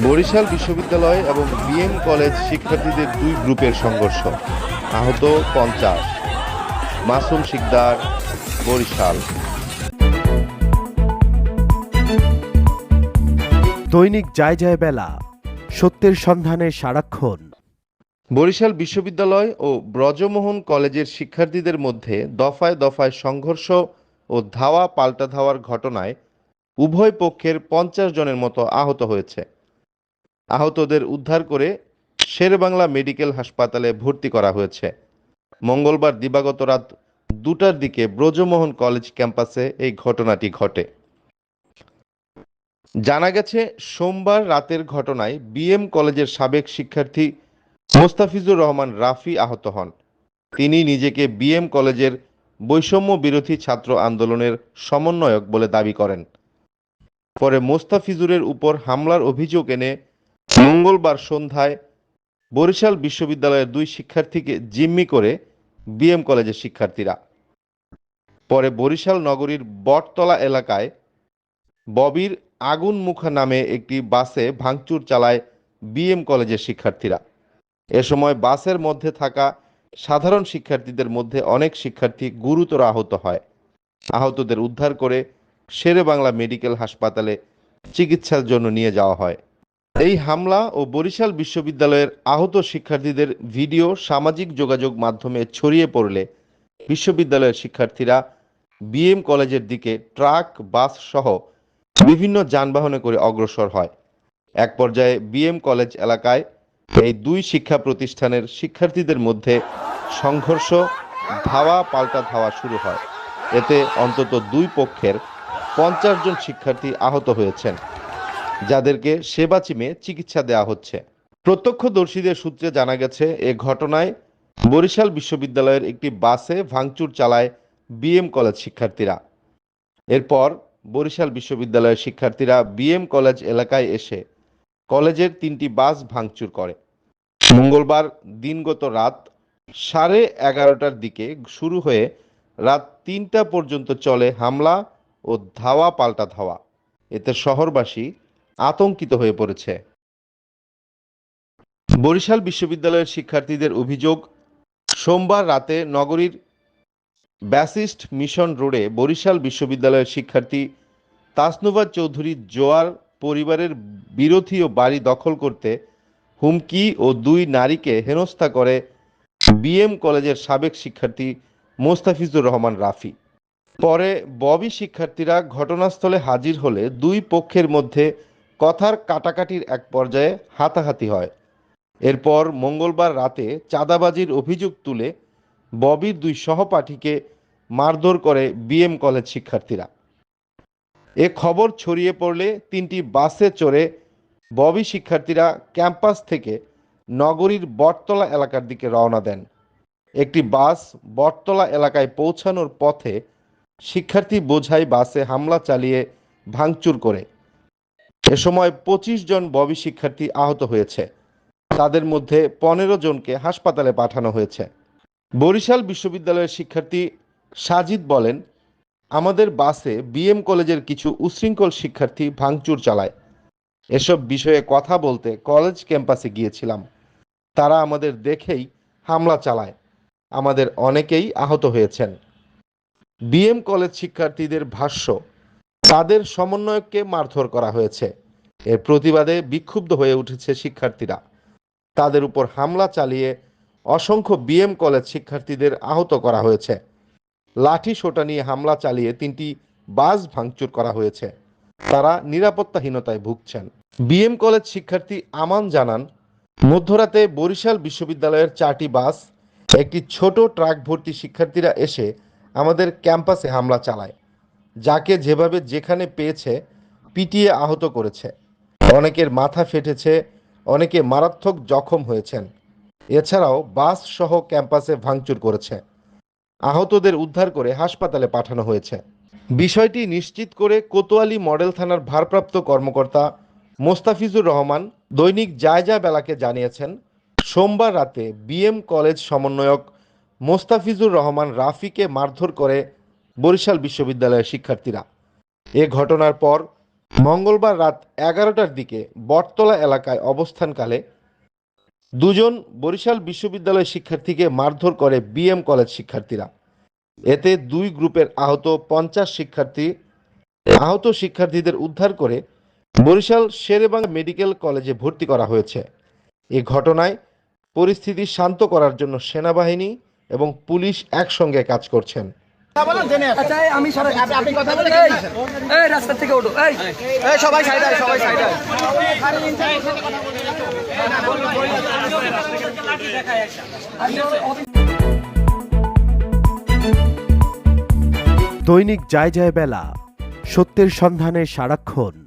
বরিশাল বিশ্ববিদ্যালয় এবং BM college শিক্ষার্থীদের দুই গ্রুপের সংঘর্ষ। আহত পঞ্চাশ। মাসুম শিকদার বরিশাল। দৈনিক যায় যায় বেলা সত্যের সন্ধানে সারাক্ষণ। বরিশাল বিশ্ববিদ্যালয় ও ব্রজমোহন কলেজের শিক্ষার্থীদের মধ্যে দফায় দফায় সংঘর্ষ ও ধাওয়া পাল্টা ধাওয়ার ঘটনায় উভয় পক্ষের পঞ্চাশ জনের মতো আহত হয়েছে। আহতদের উদ্ধার করে শেরবাংলা মেডিকেল হাসপাতালে ভর্তি করা হয়েছে। মঙ্গলবার দিবাগত রাত দুটার দিকে ব্রজমোহন কলেজ ক্যাম্পাসে এই ঘটনাটি ঘটে। জানা গেছে, সোমবার রাতের ঘটনায় বিএম কলেজের সাবেক শিক্ষার্থী মোস্তাফিজুর রহমান রাফি আহত হন। তিনি নিজেকে বিএম কলেজের বৈষম্য বিরোধী ছাত্র আন্দোলনের সমন্বয়ক বলে দাবি করেন। পরে মোস্তাফিজুরের উপর হামলার অভিযোগ এনে মঙ্গলবার সন্ধ্যায় বরিশাল বিশ্ববিদ্যালয়ের দুই শিক্ষার্থীকে জিম্মি করে বিএম কলেজের শিক্ষার্থীরা। পরে বরিশাল নগরীর বটতলা এলাকায় ববির আগুন মুখা নামে একটি বাসে ভাঙচুর চালায় বিএম কলেজের শিক্ষার্থীরা। এ সময় বাসের মধ্যে থাকা সাধারণ শিক্ষার্থীদের মধ্যে অনেক শিক্ষার্থী গুরুতর আহত হয়। আহতদের উদ্ধার করে শেরে বাংলা মেডিকেল হাসপাতালে চিকিৎসার জন্য নিয়ে যাওয়া হয়। এই হামলা ও বরিশাল বিশ্ববিদ্যালয়ের আহত শিক্ষার্থীদের ভিডিও, সামাজিক যোগাযোগ মাধ্যমে ছড়িয়ে পড়লে বিশ্ববিদ্যালয়ের শিক্ষার্থীরা বিএম কলেজের দিকে ট্রাক, বাস সহ বিভিন্ন যানবাহনে করে অগ্রসর হয়। এক পর্যায়ে বিএম কলেজ এলাকায় এই দুই শিক্ষা প্রতিষ্ঠানের শিক্ষার্থীদের মধ্যে সংঘর্ষ, ধাওয়া, পাল্টা ধাওয়া শুরু হয়। এতে অন্তত দুই পক্ষের পঞ্চাশ জন শিক্ষার্থী আহত হয়েছেন। যাদেরকে সেবা সেবাচিমে চিকিৎসা দেওয়া হচ্ছে। প্রত্যক্ষদর্শীদের সূত্রে জানা গেছে, এ ঘটনায় বরিশাল বিশ্ববিদ্যালয়ের একটি বাসে ভাঙচুর চালায় বিএম কলেজ শিক্ষার্থীরা। এরপর বরিশাল বিশ্ববিদ্যালয়ের শিক্ষার্থীরা বিএম কলেজ এলাকায় এসে কলেজের তিনটি বাস ভাঙচুর করে। মঙ্গলবার দিনগত রাত সাড়ে এগারোটার দিকে শুরু হয়ে রাত তিনটা পর্যন্ত চলে হামলা ও ধাওয়া পাল্টা ধাওয়া। এতে শহরবাসী আতঙ্কিত হয়ে পড়েছে। বরিশাল বিশ্ববিদ্যালয়ের শিক্ষার্থীদের অভিযোগ, সোমবার রাতে নগরীর ব্যাসিস্ট মিশন রোডে বরিশাল বিশ্ববিদ্যালয়ের শিক্ষার্থী তাসনুবাদ চৌধুরী জোয়ার পরিবারের বিরোধী ও বাড়ি দখল করতে হুমকি ও দুই নারীকে হেনস্থা করে বিএম কলেজের সাবেক শিক্ষার্থী মোস্তাফিজুর রহমান রাফি। পরে ববি শিক্ষার্থীরা ঘটনাস্থলে হাজির হলে দুই পক্ষের মধ্যে কথার কাটাকাটির এক পর্যায়ে হাতাহাতি হয়। এরপর মঙ্গলবার রাতে চাঁদাবাজির অভিযোগ তুলে ববির দুই সহপাঠীকে মারধর করে বিএম কলেজ শিক্ষার্থীরা। এ খবর ছড়িয়ে পড়লে তিনটি বাসে চড়ে ববি শিক্ষার্থীরা ক্যাম্পাস থেকে নগরীর বটতলা এলাকার দিকে রওনা দেন। একটি বাস বটতলা এলাকায় পৌঁছানোর পথে শিক্ষার্থী বোঝাই বাসে হামলা চালিয়ে ভাঙচুর করে। এ সময় পঁচিশ জন ববি শিক্ষার্থী আহত হয়েছে। তাদের মধ্যে পনেরো জনকে হাসপাতালে পাঠানো হয়েছে। বরিশাল বিশ্ববিদ্যালয়ের শিক্ষার্থী সাজিদ বলেন, আমাদের বাসে বিএম কলেজের কিছু উশৃঙ্খল শিক্ষার্থী ভাঙচুর চালায়। এসব বিষয়ে কথা বলতে কলেজ ক্যাম্পাসে গিয়েছিলাম। তারা আমাদের দেখেই হামলা চালায়। আমাদের অনেকেই আহত হয়েছেন। বিএম কলেজ শিক্ষার্থীদের ভাষ্য তাদের সমন্বয়ককে মারধর করা হয়েছে। এর প্রতিবাদে বিক্ষুব্ধ হয়ে উঠেছে শিক্ষার্থীরা। তাদের উপর হামলা চালিয়ে অসংখ্য বিএম কলেজ শিক্ষার্থীদের আহত করা হয়েছে। লাঠি সোটা নিয়ে হামলা চালিয়ে তিনটি বাস ভাঙচুর করা হয়েছে। তারা নিরাপত্তাহীনতায় ভুগছেন। বিএম কলেজ শিক্ষার্থী আমান জানান, মধ্যরাতে বরিশাল বিশ্ববিদ্যালয়ের চারটি বাস, একটি ছোট ট্রাক ভর্তি শিক্ষার্থীরা এসে আমাদের ক্যাম্পাসে হামলা চালায়। যাকে যেভাবে যেখানে পেয়েছে পিটিয়ে আহত করেছে। অনেকের মাথা ফেটেছে, অনেকে মারাত্মক জখম হয়েছেন। এছাড়াও বাস সহ ক্যাম্পাসে ভাঙচুর করেছে। আহতদের উদ্ধার করে হাসপাতালে পাঠানো হয়েছে। বিষয়টি নিশ্চিত করে কোতোয়ালি মডেল থানার ভারপ্রাপ্ত কর্মকর্তা মোস্তাফিজুর রহমান দৈনিক জায়জা বেলাকে জানিয়েছেন, সোমবার রাতে বিএম কলেজ সমন্বয়ক মোস্তাফিজুর রহমান রাফিকে মারধর করে বরিশাল বিশ্ববিদ্যালয়ের শিক্ষার্থীরা। এ ঘটনার পর মঙ্গলবার রাত এগারোটার দিকে বটতলা এলাকায় অবস্থানকালে দুজন বরিশাল বিশ্ববিদ্যালয় শিক্ষার্থীকে মারধর করে বিএম কলেজ শিক্ষার্থীরা। এতে দুই গ্রুপের আহত পঞ্চাশ শিক্ষার্থী, আহত শিক্ষার্থীদের উদ্ধার করে বরিশাল শেরেবাংলা মেডিকেল কলেজে ভর্তি করা হয়েছে। এ ঘটনায় পরিস্থিতি শান্ত করার জন্য সেনাবাহিনী এবং পুলিশ একসঙ্গে কাজ করছেন। আমি সারা আপনি- আপনি কথা বলে এই, এই রাস্তা থেকে ওঠো এই। এই সবাই সাইড আয় সবাই সাইড আয়। দৈনিক যায় যায় বেলা সত্যের সন্ধানে সারাক্ষণ।